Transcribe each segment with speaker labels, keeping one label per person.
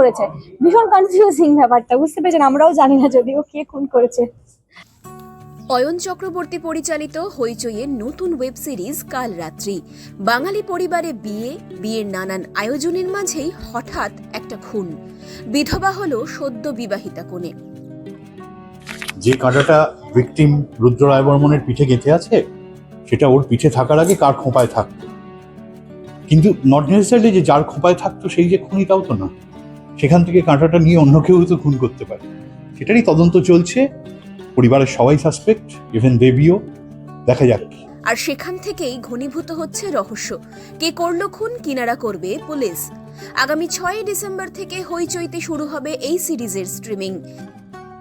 Speaker 1: করেছে। ভীষণ কনফিউজিং ব্যাপারটা বুঝতে পেরেছেন? আমরাও জানি না যদিও কে খুন করেছে।
Speaker 2: অয়ন চক্রবর্তী পরিচালিত হইচইয়ের নতুন ওয়েব সিরিজ কাল রাত্রি। বাঙালি পরিবারে বিয়ে বিয়ের নানান আয়োজনের মাঝেই হঠাৎ একটা খুন। বিধবা হল সদ্য বিবাহিতা কোণে
Speaker 3: যে কাঁটাটা ভিকটিম রুদ্র রায় বর্মনের পিঠে গেঁথে আছে সেটা ওর পিঠে থাকার আগে কার খোঁপায় থাকতো? কিন্তু নট নেসেসারি যে যার খোঁপায় থাকতো সেই যে খুনিটাও তো না। সেখান থেকে কাঁটাটা নিয়ে অন্য কেউ তো খুন করতে পারে। সেটারই তদন্ত চলছে। পরিবারের সবাই সাসপেক্ট ইভেন দেবীও। দেখা যাক।
Speaker 2: আর সেখান থেকেই ঘনীভূত হচ্ছে রহস্য। কে করল খুন কিনারা করবে পুলিশ। আগামী ছয় ডিসেম্বর থেকে হইচইতে শুরু হবে এই সিরিজের স্ট্রিমিং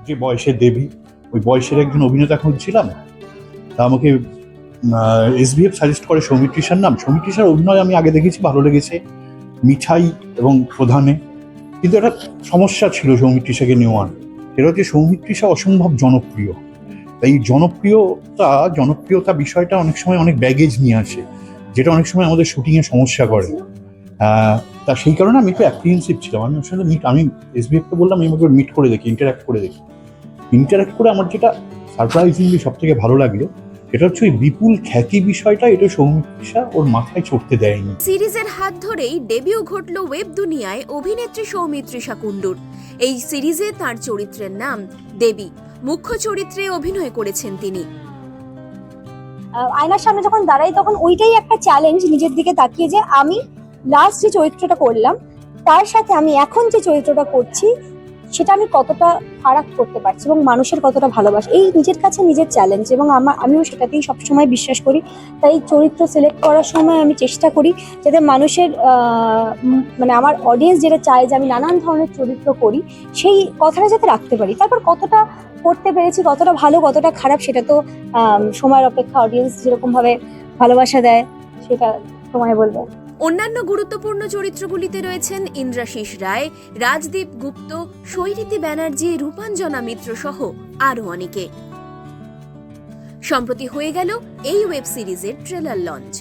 Speaker 3: যে বয়সের দেবী ওই বয়সের একজন অভিনেতা খুঁজছিলাম। তা আমাকে এসবিএফ সাজেস্ট করে সৌমিত্রিষার নাম। সৌমিত্রিষার অভিনয় আমি আগে দেখেছি ভালো লেগেছে। মিঠাই এবং প্রধানে। কিন্তু একটা সমস্যা ছিল সৌমিত্রিষাকে নেওয়ার সেটা হচ্ছে সৌমিত্রিষা অসম্ভব জনপ্রিয়। তাই জনপ্রিয়তা জনপ্রিয়তা বিষয়টা অনেক সময় অনেক ব্যাগেজ নিয়ে আসে, যেটা অনেক সময় আমাদের শুটিংয়ে সমস্যা করে। তা সেই কারণে আমি একটু অ্যাপ্রিহেন্সিভ ছিলাম। আমি আসলে মিট আমি এসবিএফকে বললাম, আমি আমাকে মিট করে দেখি ইন্টারাক্ট করে দেখি। ইন্টারাক্ট করে আমার যেটা সারপ্রাইজিংলি সব থেকে ভালো লাগল সেটা হচ্ছে ওই বিপুল খ্যাতি বিষয়টা এটা সৌমিত্রিষা ওর মাথায় চড়তে দেয়নি।
Speaker 2: সিরিজের হাত ধরেই ডেবিউ ঘটল ওয়েব দুনিয়ায় অভিনেত্রী সৌমিত্রিষা কুণ্ডুর। এই সিরিজে তার চরিত্রের নাম দেবী। মুখ্য চরিত্রে অভিনয় করেছেন তিনি।
Speaker 1: আহ, আয়নার সামনে যখন দাঁড়াই তখন ওইটাই একটা চ্যালেঞ্জ নিজের দিকে তাকিয়ে যে আমি লাস্ট যে চরিত্রটা করলাম তার সাথে আমি এখন যে চরিত্রটা করছি সেটা আমি কতটা ফারাক করতে পারছি এবং মানুষের কতটা ভালোবাসা। এই নিজের কাছে নিজের চ্যালেঞ্জ এবং আমার, আমিও সেটাতেই সবসময় বিশ্বাস করি। তাই চরিত্র সিলেক্ট করার সময় আমি চেষ্টা করি যাতে মানুষের মানে আমার অডিয়েন্স যেটা চায় যে আমি নানান ধরনের চরিত্র করি, সেই কথাটা যাতে রাখতে পারি। তারপর কতটা করতে পেরেছি, কতটা ভালো, কতটা খারাপ সেটা তো সময়ের অপেক্ষা অডিয়েন্স যেরকমভাবে ভালোবাসা দেয়, সেটা সময় বলবে।
Speaker 2: অন্যান্য গুরুত্বপূর্ণ চরিত্রগুলিতে রয়েছেন ইন্দ্রাশিস রায়, রাজদীপ গুপ্ত, শৈরীতি ব্যানার্জি, রূপাঞ্জনা মিত্র সহ আরও অনেকে। সম্প্রতি হয়ে গেল এই ওয়েব সিরিজের ট্রেলার লঞ্চ।